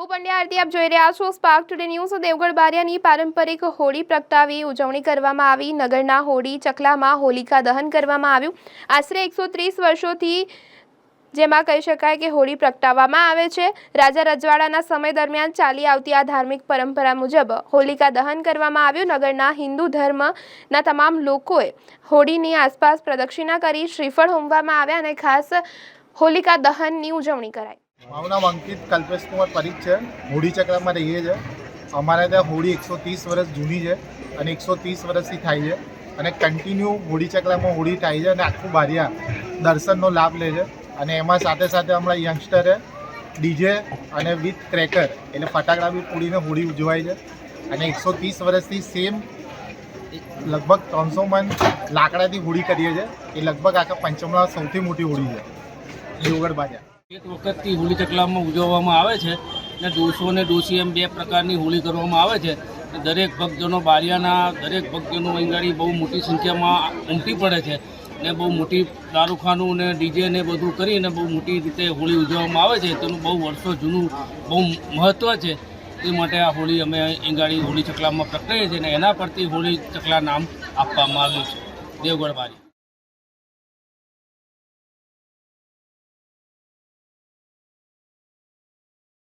હું પંડ્યા આરતી, આપ જોઈ રહ્યા છો સ્પાર્ક ટુડે ન્યૂઝ દેવગઢ બારિયાની પારંપરિક હોળી પ્રગટાવી ઉજવણી કરવામાં આવી. નગરના હોળી ચકલામાં હોલિકા દહન કરવામાં આવ્યું. આશરે એકસો ત્રીસ વર્ષોથી જેમાં કહી શકાય કે હોળી પ્રગટાવવામાં આવે છે. રાજા રજવાડાના સમય દરમિયાન ચાલી આવતી આ ધાર્મિક પરંપરા મુજબ હોલિકા દહન કરવામાં આવ્યું. નગરના હિન્દુ ધર્મના તમામ લોકોએ હોળીની આસપાસ પ્રદક્ષિણા કરી શ્રીફળ હોમવામાં આવ્યા અને ખાસ હોલિકા દહનની ઉજવણી કરાઈ. મારું નામ અંકિત કલ્પેશ કુમાર પરીખ છે. હોળી ચક્રમાં રહીએ છીએ. અમારે ત્યાં હોળી એકસો ત્રીસ વર્ષ જૂની છે અને એકસો ત્રીસ વર્ષથી થાય છે અને કન્ટિન્યુ હોળી ચક્રમાં હોળી થાય છે અને આખું બારિયા દર્શનનો લાભ લે છે. અને એમાં સાથે સાથે હમણાં યંગસ્ટરે ડીજે અને વિથ ક્રેકર એટલે ફટાકડા બી પૂરીને હોળી ઉજવાય છે. અને એકસો ત્રીસ વર્ષથી સેમ લગભગ ત્રણસો મન લાકડાથી હોળી કરીએ છીએ. એ લગભગ આખા પંચમમાં સૌથી મોટી હોળી છે. દેવગઢ બાજા એક વખતથી હોળી ચકલામાં ઉજવવામાં આવે છે ને ડોસો અને ડોસી એમ બે પ્રકારની હોળી કરવામાં આવે છે. દરેક ભક્તજનો બારિયાના, દરેક ભક્તજનો અહીંગાડી બહુ મોટી સંખ્યામાં ઉમટી પડે છે ને બહુ મોટી દારૂખાનું ને ડીજે ને બધું કરીને બહુ મોટી રીતે હોળી ઉજવવામાં આવે છે. તેનું બહુ વર્ષો જૂનું બહુ મહત્ત્વ છે. એ માટે આ હોળી અમે અહીંગાડી હોળી ચકલામાં પ્રગટાઈએ છીએ અને એના પરથી હોળી ચકલા નામ આપવામાં આવ્યું છે. દેવગઢ બારી.